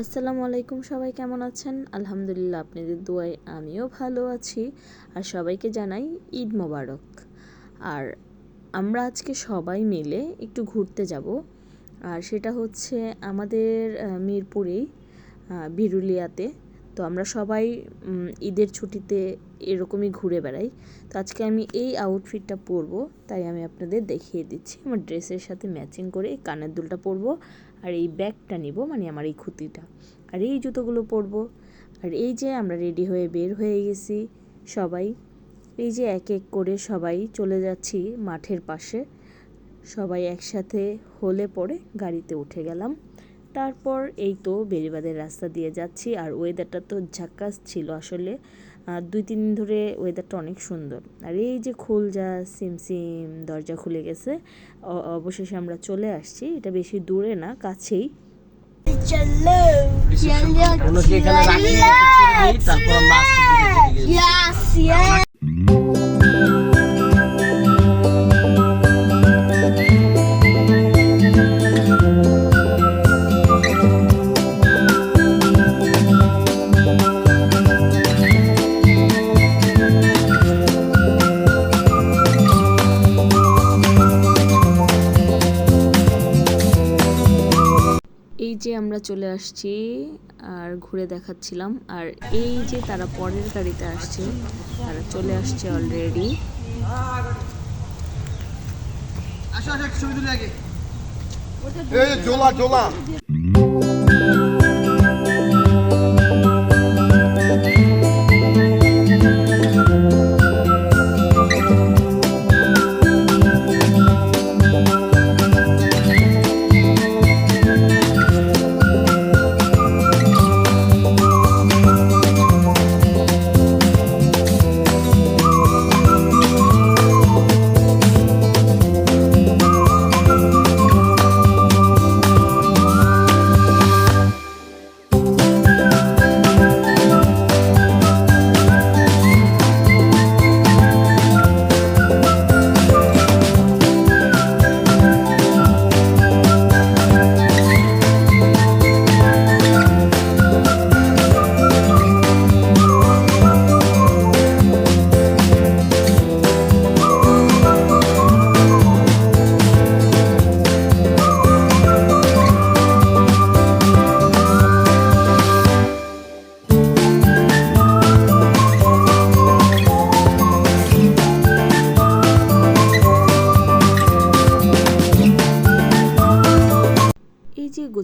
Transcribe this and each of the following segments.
আসসালামু আলাইকুম সবাই, কেমন আছেন? আলহামদুলিল্লাহ আপনাদের দোয়ায় আমিও ভালো আছি আর সবাইকে জানাই ঈদ মোবারক। আর আমরা আজকে সবাই মিলে একটু ঘুরতে যাব। আর সেটা হচ্ছে আমাদের মিরপুরেই বিরুলিয়াতে। তো আমরা সবাই ঈদের ছুটিতে এরকমই ঘুরে বেড়াই। তো আজকে আমি এই আউটফিটটা পরবো, তাই আমি আপনাদের দেখিয়ে দিচ্ছি। আমার ড্রেসের সাথে ম্যাচিং করে কানের দুলটা পরবো। আর এই ব্যাগটা নিব মানে আমার এই খুঁতিটা। আর এই জুতোগুলো পরবো। আর এই যে আমরা রেডি হয়ে বের হয়ে গেছি সবাই। এই যে এক এক করে সবাই চলে যাচ্ছি মাঠের পাশে। সবাই একসাথে হলে পরে গাড়িতে উঠে গেলাম। তারপর এই তো বেরিবাদের রাস্তা দিয়ে যাচ্ছি, আর ওয়েদারটা তো ঝাক্কাস ছিল আসলে। আহ, দুই তিন দিন ধরে ওয়েদারটা অনেক সুন্দর। আর এই যে খোল যা সিম সিমসিম দরজা খুলে গেছে অ- অবশেষে আমরা চলে আসছি। এটা বেশি দূরে না কাছেই। চলো এই যে আমরা চলে আসছি আর ঘুরে দেখাচ্ছিলাম, আর এই যে তারা পরের গাড়িতে আসছে, তারা চলে আসছে অলরেডি জোলা জোলা।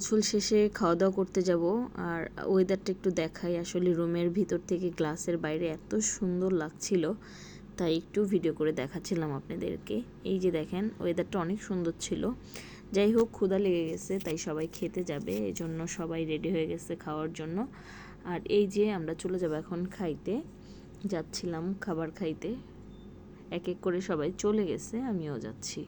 গোছল শেষে খাওয়া দাওয়া করতে যাব। আর ওয়েদারটা একটু দেখাই। আসলে রুমের ভিতর থেকে গ্লাসের বাইরে এত সুন্দর লাগছিল, তাই একটু ভিডিও করে দেখাচ্ছিলাম আপনাদেরকে। এই যে দেখেন ওয়েদারটা অনেক সুন্দর ছিল। যাই হোক, ক্ষুধা লেগে গেছে, তাই সবাই খেতে যাবে। এই জন্য সবাই রেডি হয়ে গেছে খাওয়ার জন্য। আর এই যে আমরা চলে যাব এখন খাইতে। যাচ্ছিলাম খাবার খাইতে। এক এক করে সবাই চলে গেছে, আমিও যাচ্ছি।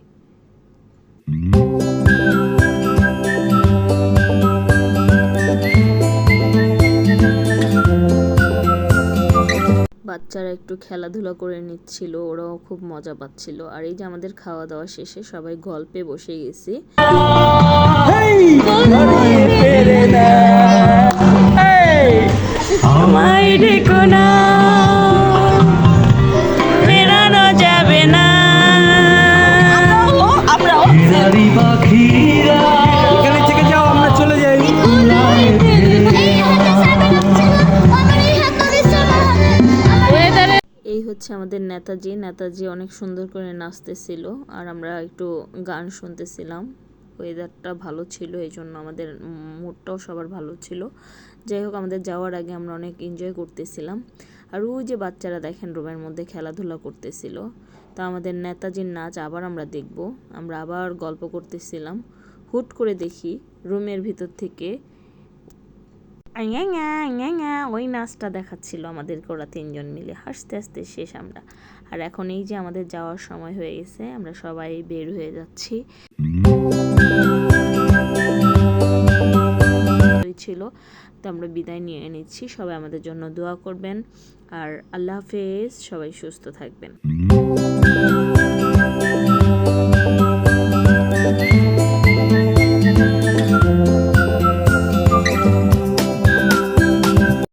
বাচ্চারা একটু খেলাধুলা করে নিচ্ছিল ওরাও খুব মজা পাচ্ছিল। আর এই যে আমাদের খাওয়া দাওয়া শেষে সবাই গল্পে বসে গেছি। আমায় ডেকো না। হচ্ছে আমাদের নেতাজি। নেতাজি অনেক সুন্দর করে নাচতেছিল আর আমরা একটু গান শুনতেছিলাম। ওয়েদারটা ভালো ছিল এই জন্য আমাদের মুডটাও সবার ভালো ছিল। যাই হোক, আমাদের যাওয়ার আগে আমরা অনেক এনজয় করতেছিলাম। আর ওই যে বাচ্চারা দেখেন রুমের মধ্যে খেলাধুলা করতেছিল। তা আমাদের নেতাজির নাচ আবার আমরা দেখব। আমরা আবার গল্প করতেছিলাম। হুট করে দেখি রুমের ভিতর থেকে আঙা ওই নাচটা দেখাচ্ছিল আমাদেরকে ওরা তিনজন মিলে। হাসতে হাসতে শেষ আমরা। আর এখন এই যে আমাদের যাওয়ার সময় হয়ে গেছে, আমরা সবাই বের হয়ে যাচ্ছি। ছিল। তো আমরা বিদায় নিয়ে নিচ্ছি। সবাই আমাদের জন্য দোয়া করবেন। আর আল্লাহ হাফেজ। সবাই সুস্থ থাকবেন।